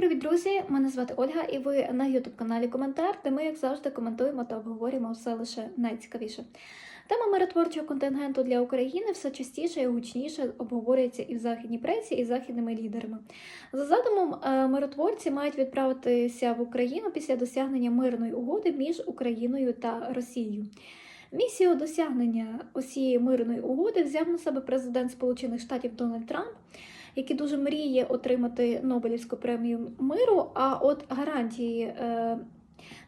Привіт, друзі! Мене звати Ольга, і ви на youtube каналі Коментар, де ми, як завжди, коментуємо та обговорюємо все лише найцікавіше. Тема миротворчого контингенту для України все частіше і гучніше обговорюється і в західній пресі, і західними лідерами. За задумом, е, миротворці мають відправитися в Україну після досягнення мирної угоди між Україною та Росією. Місію досягнення усієї мирної угоди взяв на себе президент Сполучених Штатів Дональд Трамп який дуже мріє отримати Нобелівську премію миру. А от гарантії е,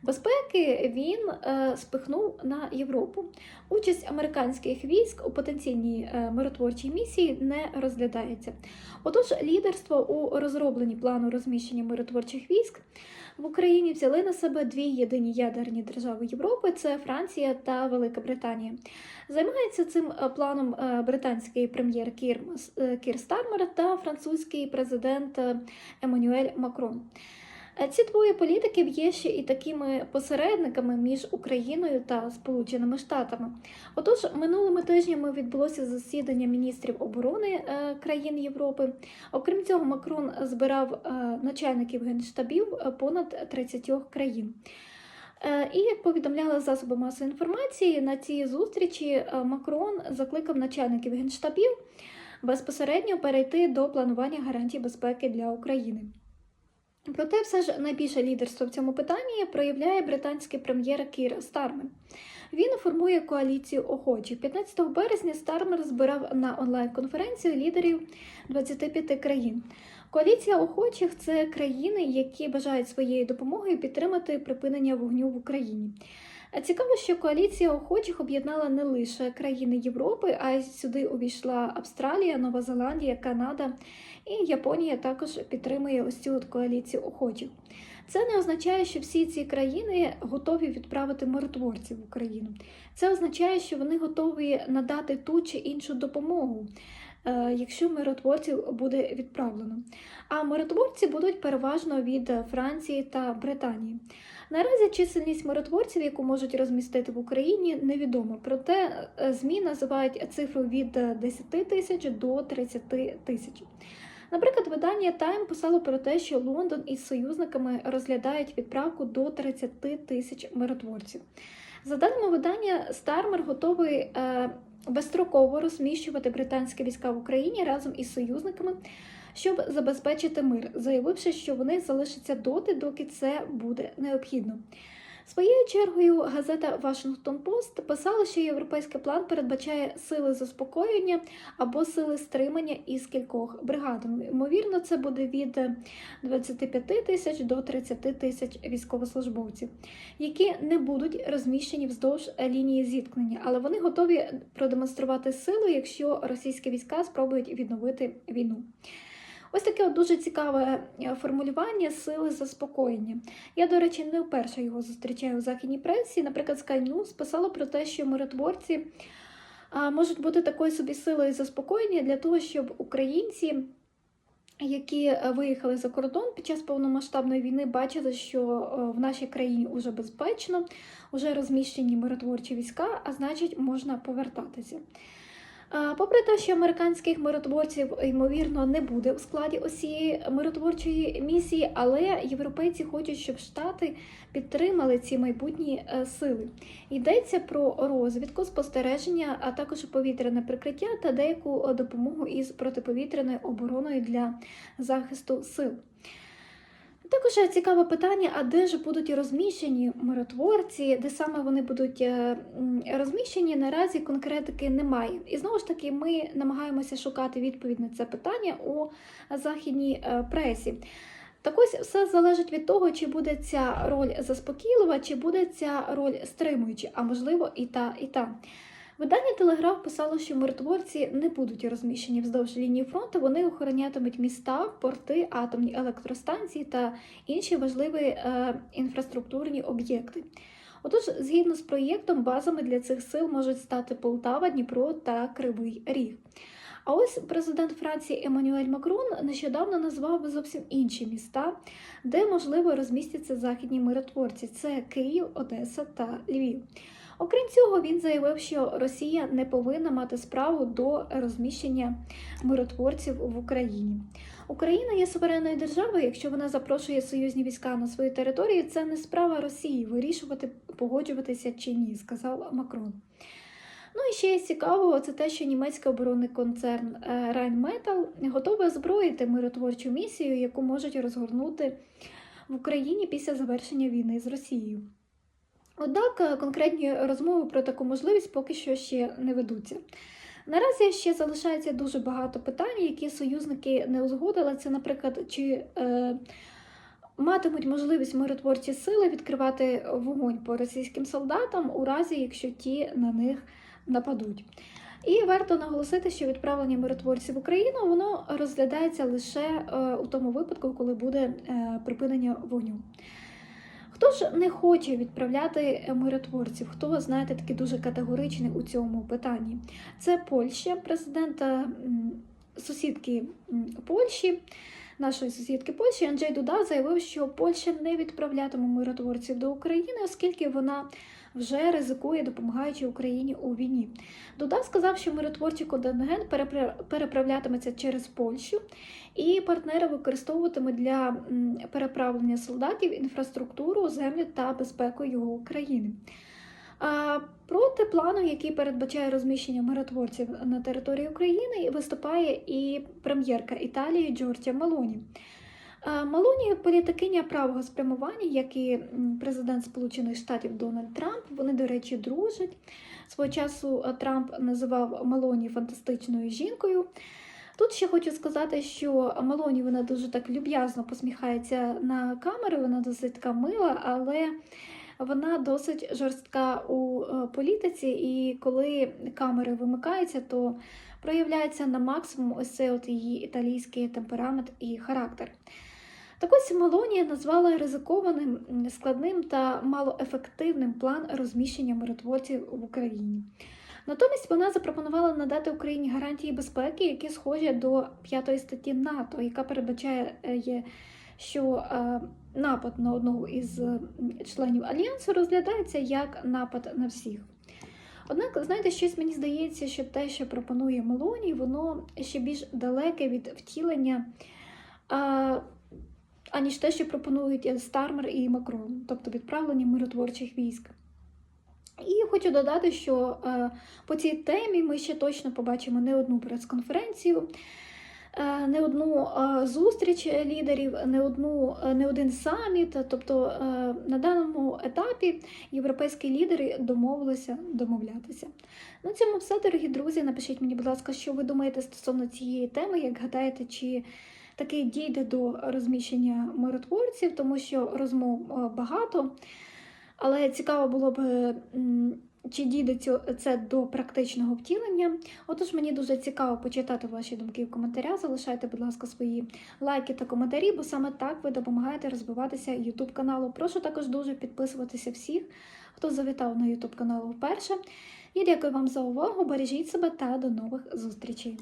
безпеки він е, спихнув на Європу. Участь американських військ у потенційній е, миротворчій місії не розглядається. Отож, лідерство у розробленні плану розміщення миротворчих військ в Україні взяли на себе дві єдині ядерні держави Європи: це Франція та Велика Британія. Займається цим е, планом е, британський прем'єр Кір, е, Кір Стармер та французький президент Еммануель Макрон. Е, Ці двоє політиків є ще і такими посередниками між Україною та Сполученими Штатами. Отож, минулими тижнями відбулося засідання міністрів оборони е, країн Європи. Окрім цього, Макрон збирав е, начальників генштабів понад 30 країн. І як повідомляли засоби масової інформації, на цій зустрічі Макрон закликав начальників генштабів безпосередньо перейти до планування гарантій безпеки для України. Проте, все ж найбільше лідерство в цьому питанні проявляє британський прем'єр Кір Стармер. Він формує коаліцію охочих. 15 березня Стармер збирав на онлайн-конференцію лідерів 25 країн. Коаліція охочих це країни, які бажають своєю допомогою підтримати припинення вогню в Україні. А Цікаво, що коаліція охочих об'єднала не лише країни Європи, а й сюди увійшла Австралія, Нова Зеландія, Канада і Японія також підтримує ось цю от коаліцію охочих. Це не означає, що всі ці країни готові відправити миротворців в Україну. Це означає, що вони готові надати ту чи іншу допомогу, якщо миротворців буде відправлено. А миротворці будуть переважно від Франції та Британії. Наразі чисельність миротворців, яку можуть розмістити в Україні, невідома. Проте е, ЗМІ називають цифру від 10 тисяч до 30 тисяч. Наприклад, видання Time писало про те, що Лондон із союзниками розглядають відправку до 30 тисяч миротворців. За даними видання, Стармер готовий е, безстроково розміщувати британські війська в Україні разом із союзниками, щоб забезпечити мир, заявивши, що вони залишаться доти, доки це буде необхідно. Своєю чергою газета Washington Post писала, що європейський план передбачає сили заспокоєння або сили стримання із кількох бригад. Ймовірно, це буде від 25 тисяч до 30 тисяч військовослужбовців, які не будуть розміщені вздовж лінії зіткнення, але вони готові продемонструвати силу, якщо російські війська спробують відновити війну. Ось таке дуже цікаве е, формулювання сили заспокоєння. Я, до речі, не вперше його зустрічаю у західній пресі. Наприклад, Sky News писала про те, що миротворці можуть бути такою собі силою заспокоєння для того, щоб українці. Які е, виїхали за кордон під час повномасштабної війни, бачили, що е, в нашій країні вже безпечно, вже розміщені миротворчі війська, а значить, можна повертатися. Попри те, що американських миротворців ймовірно не буде у складі усієї миротворчої місії, але європейці хочуть, щоб штати підтримали ці майбутні е, сили. Йдеться про розвідку, спостереження, а також повітряне прикриття та деяку допомогу із протиповітряною обороною для захисту сил. Також цікаве питання: а де ж будуть розміщені миротворці, де саме вони будуть е, розміщені, наразі конкретики немає. І знову ж таки, ми намагаємося шукати відповідь на це питання у західній е, пресі. Так ось все залежить від того, чи буде ця роль заспокійлива, чи буде ця роль стримуюча, а можливо і та, і та. Видання Телеграф писало, що миротворці не будуть розміщені вздовж лінії фронту. Вони охоронятимуть міста, порти, атомні електростанції та інші важливі е, інфраструктурні об'єкти. Отож, згідно з проєктом, базами для цих сил можуть стати Полтава, Дніпро та Кривий Ріг. А ось президент Франції Еммануель Макрон нещодавно назвав зовсім інші міста, де можливо розмістяться західні миротворці: це Київ, Одеса та Львів. Окрім цього, він заявив, що Росія не повинна мати справу до розміщення миротворців в Україні. Україна є суверенною державою. Якщо вона запрошує союзні війська на свою територію, це не справа Росії вирішувати, погоджуватися чи ні, сказав Макрон. Ну і ще є цікаво, це те, що німецький оборонний концерн е, Rheinmetall готовий озброїти миротворчу місію, яку можуть розгорнути в Україні після завершення війни з Росією. Однак е, конкретні розмови про таку можливість поки що ще не ведуться. Наразі ще залишається дуже багато питань, які союзники не узгодили. Це, наприклад, чи е, матимуть можливість миротворчі сили відкривати вогонь по російським солдатам у разі, якщо ті на них нападуть. І варто наголосити, що відправлення миротворців в Україну воно розглядається лише е, у тому випадку, коли буде е, припинення вогню. Хто ж не хоче відправляти миротворців? Хто, знаєте, такий дуже категоричний у цьому питанні? Це Польща, президента сусідки Польщі, нашої сусідки Польщі Анджей Дуда заявив, що Польща не відправлятиме миротворців до України, оскільки вона вже ризикує, допомагаючи Україні у війні. Дуда сказав, що миротворчий контингент перепра- переправлятиметься через Польщу, і партнери використовуватимуть для переправлення солдатів інфраструктуру, землю та безпеку його країни. Проти плану, який передбачає розміщення миротворців на території України, виступає і прем'єрка Італії Джорджія Малоні. Малоні політикиня правого спрямування, як і президент Сполучених Штатів Дональд Трамп. Вони, до речі, дружать. Свого часу Трамп називав Малоні фантастичною жінкою. Тут ще хочу сказати, що Малоні вона дуже так люб'язно посміхається на камери, вона досить така мила, але вона досить жорстка у е, політиці, і коли камери вимикаються, то проявляється на максимум ось цей от її італійський темперамент і характер. Так ось Мелонія назвала ризикованим, складним та малоефективним план розміщення миротворців в Україні. Натомість вона запропонувала надати Україні гарантії безпеки, які схожі до п'ятої статті НАТО, яка передбачає, е, що е, напад на одного із членів альянсу розглядається як напад на всіх. Однак, знаєте, щось мені здається, що те, що пропонує Мелоні, воно ще більш далеке від втілення, а, аніж те, що пропонують Стармер і Макрон, тобто відправлення миротворчих військ. І хочу додати, що е, по цій темі ми ще точно побачимо не одну прес-конференцію, не одну е, зустріч лідерів, не, одну, е, не один саміт. Тобто е, на даному етапі європейські лідери домовилися домовлятися. На цьому все, дорогі друзі. Напишіть мені, будь ласка, що ви думаєте стосовно цієї теми, як гадаєте, чи таки дійде до розміщення миротворців, тому що розмов е, багато. Але цікаво було б, чи дійде це до практичного втілення. Отож, мені дуже цікаво почитати ваші думки в коментарях. Залишайте, будь ласка, свої лайки та коментарі, бо саме так ви допомагаєте розвиватися YouTube каналу. Прошу також дуже підписуватися всіх, хто завітав на YouTube канал вперше. І дякую вам за увагу. Бережіть себе та до нових зустрічей.